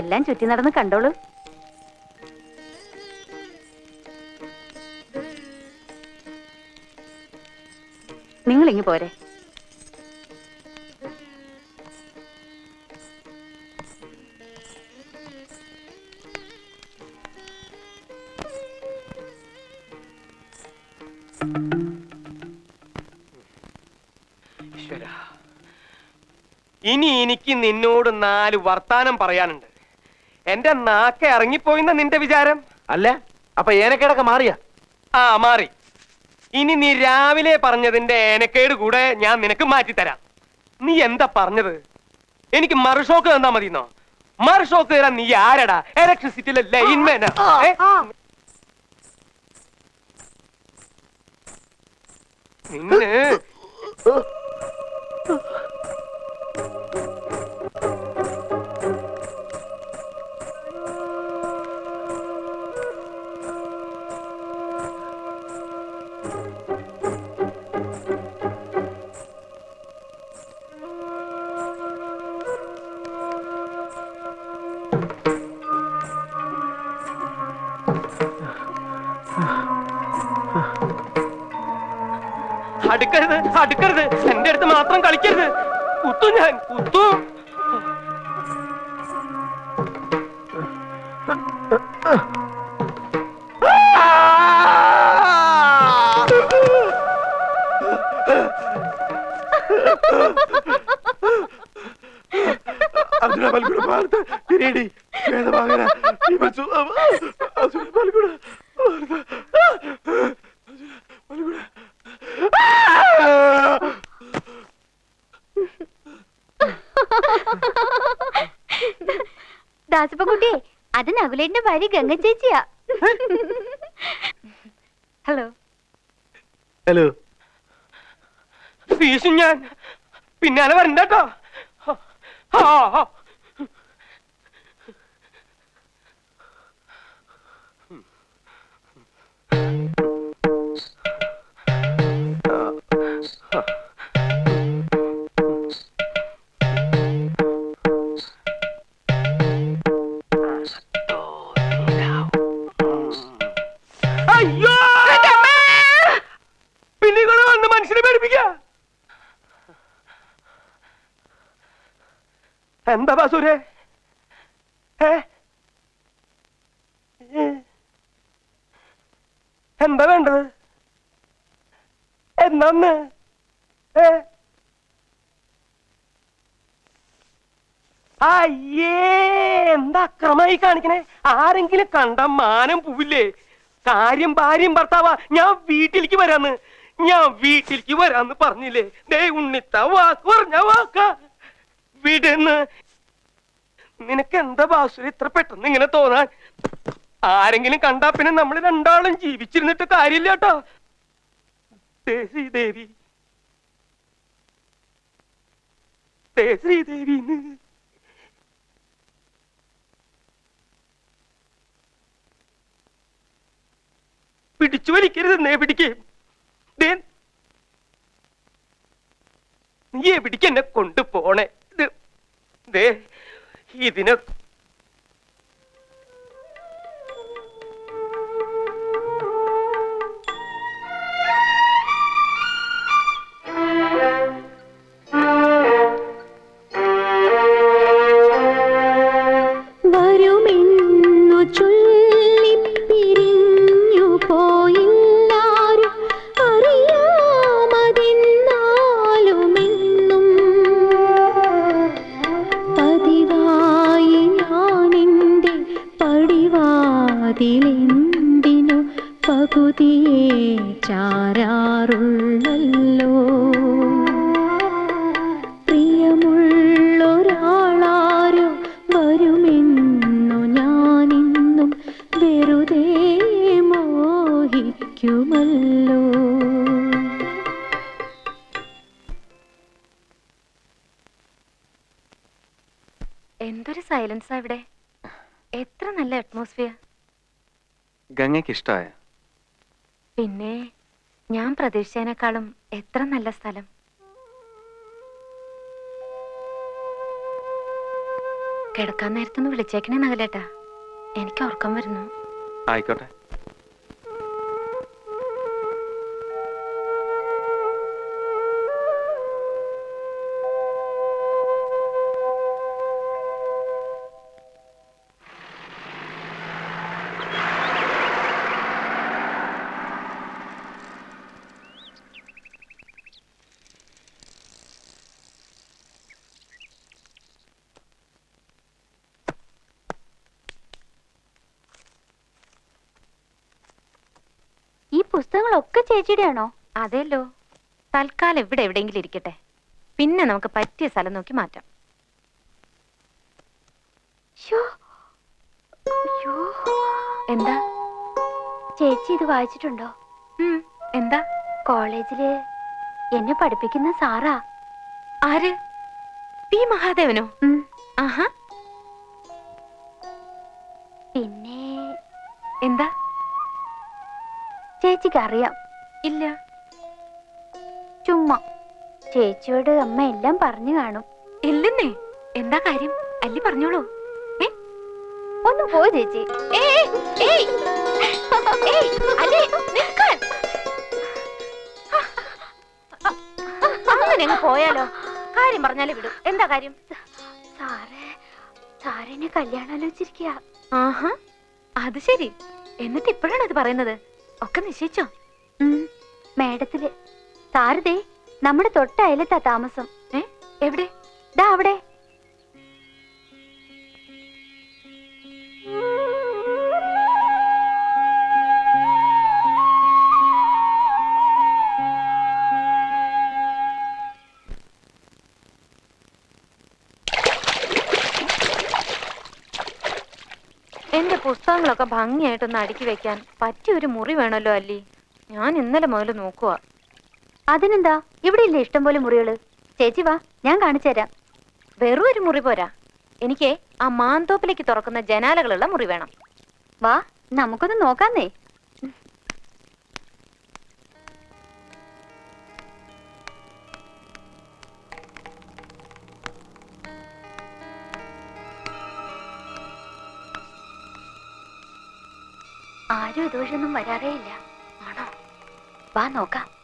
എല്ലാം ചുറ്റി നടന്ന് കണ്ടോളൂ നിങ്ങൾ ഇങ്ങ് പോരെ ഈശ്വരാ. ഇനി എനിക്ക് നിന്നോട് നാല് വർത്താനം പറയാനുണ്ട്. എന്റെ നാക്കെ ഇറങ്ങിപ്പോയിന്ന നിന്റെ വിചാരം? അല്ല അപ്പൊ ഏനക്കേടൊക്കെ മാറിയ? ആ മാറി. ഇനി നീ രാവിലെ പറഞ്ഞതിന്റെ ഏനക്കേട് കൂടെ ഞാൻ നിനക്ക് മാറ്റി മാറ്റിത്തരാം. നീ എന്താ പറഞ്ഞത്? എനിക്ക് മറുഷോക്ക് തന്നാ മതിന്നോ? മറുഷോക്ക് തരാൻ നീ ആരടാ? ഇലക്ട്രിസിറ്റിയിലെ ലൈൻമേനാ? നിന്നെ അടുക്കരുത് അടുക്കരുത്. എന്റെ അടുത്ത് മാത്രം കളിക്കരുത്. കുത്തു ഞാൻ കുത്തു. അതിനാ ഇവ ദാസപ്പക്കുട്ടി അത് നകുലേന്റെ ഭാര്യ ഗംഗ ചേച്ചിയാ. ഹലോ. ഹലോ. വീശും ഞാൻ. പിന്നാലെ വരണ്ടോ എന്താ ബാസൂരെ? എന്താ വേണ്ടത്? എന്നാന്ന്? അയ്യേ എന്താ അക്രമായി കാണിക്കണേ? ആരെങ്കിലും കണ്ട മാനം പോവില്ലേ? കാര്യം ഭാര്യയും ഭർത്താവാ. ഞാൻ വീട്ടിലേക്ക് വരാന്ന്. ഞാൻ വീട്ടിലേക്ക് വരാന്ന് പറഞ്ഞില്ലേ? ദേ ഉണ്ണിത്ത വാക്ക് പറഞ്ഞ വാക്ക. വിടുന്ന്. നിനക്ക് എന്താ ബാസുര ഇത്ര പെട്ടെന്ന് ഇങ്ങനെ തോന്നാൻ? ആരെങ്കിലും കണ്ടാ പിന്നെ നമ്മൾ രണ്ടാളും ജീവിച്ചിരുന്നിട്ട് കാര്യമില്ല കേട്ടോ. ശ്രീദേവി. ശ്രീദേവിന്ന് പിടിച്ചു വലിക്കരുത് നേ പിടിക്കേ നീ എവിടേക്ക് എന്നെ ഇത് ദേ പകുതിയെ ചാരാറുള്ളല്ലോ. പ്രിയമുള്ളൊരാളാരും വരുമെന്നു ഞാനിന്നും വെറുതെ മോഹിക്കുമല്ലോ. എന്തൊരു സൈലൻസാ ഇവിടെ. എത്ര നല്ല അറ്റ്മോസ്ഫിയർ. ഗംഗയ്ക്ക് ഇഷ്ടമായ പിന്നെ ഞാൻ പ്രതീക്ഷിച്ചതിനേക്കാളും എത്ര നല്ല സ്ഥലം. കിടക്കാൻ നേരത്തൊന്ന് വിളിച്ചേക്കണേ നഗലേട്ടാ എനിക്ക് ഉറക്കം വരുന്നു. ആയിക്കോട്ടെ. പുസ്തകങ്ങളൊക്കെ ചേച്ചിയുടെ ആണോ അതെല്ലോ. തൽക്കാലം ഇവിടെ എവിടെയെങ്കിലും ഇരിക്കട്ടെ. പിന്നെ നമുക്ക് പറ്റിയ സ്ഥലം നോക്കി മാറ്റാം. എന്താ? ചേച്ചി ഇത് വായിച്ചിട്ടുണ്ടോ? എന്താ? കോളേജിൽ എന്നെ പഠിപ്പിക്കുന്ന സാറാ. ആര്? പി മഹാദേവനോ. ആഹാ. ചേച്ചിക്ക് അറിയാം ഇല്ല. ചുമ്മാ. ചേച്ചിയോട് അമ്മ എല്ലാം പറഞ്ഞു കാണും. ഇല്ലെന്നേ. എന്താ കാര്യം? അല്ലി പറഞ്ഞോളൂ. ഒന്ന് പോ ചേച്ചി. അങ്ങനെ അങ്ങ് പോയാലോ? കാര്യം പറഞ്ഞാലേ വിടും. എന്താ കാര്യം? സാറേ സാറിനെ കല്യാണം ആലോചിച്ചിരിക്കുക ആഹാ. അത് ശരി. എന്നിട്ട് ഇപ്പോഴാണ് അത് പറയുന്നത്? ഒക്കെ നിശ്ചയിച്ചോ? മേഡത്തിൽ സാരതേ നമ്മുടെ തൊട്ടയലത്താ താമസം. ഏ എവിടെ? ദാ അവിടെ. എന്റെ പുസ്തകങ്ങളൊക്കെ ഭംഗിയായിട്ടൊന്ന് അടുക്കി വെക്കാൻ പറ്റിയ ഒരു മുറി വേണല്ലോ അല്ലി. ഞാൻ ഇന്നലെ മുതൽ നോക്കുക അതിനെന്താ? ഇവിടെ ഇല്ലേ ഇഷ്ടം പോലെ മുറികൾ? ചേച്ചി വാ ഞാൻ കാണിച്ചു തരാം. വെറും ഒരു മുറി പോരാ. എനിക്ക് ആ മാന്തോപ്പിലേക്ക് തുറക്കുന്ന ജനാലകളുള്ള മുറി വേണം. വാ നമുക്കൊന്ന് നോക്കാന്നേ. ആരും ഇതുവഴിയൊന്നും വരാറേ ഇല്ല. ആണോ? വാ നോക്കാം.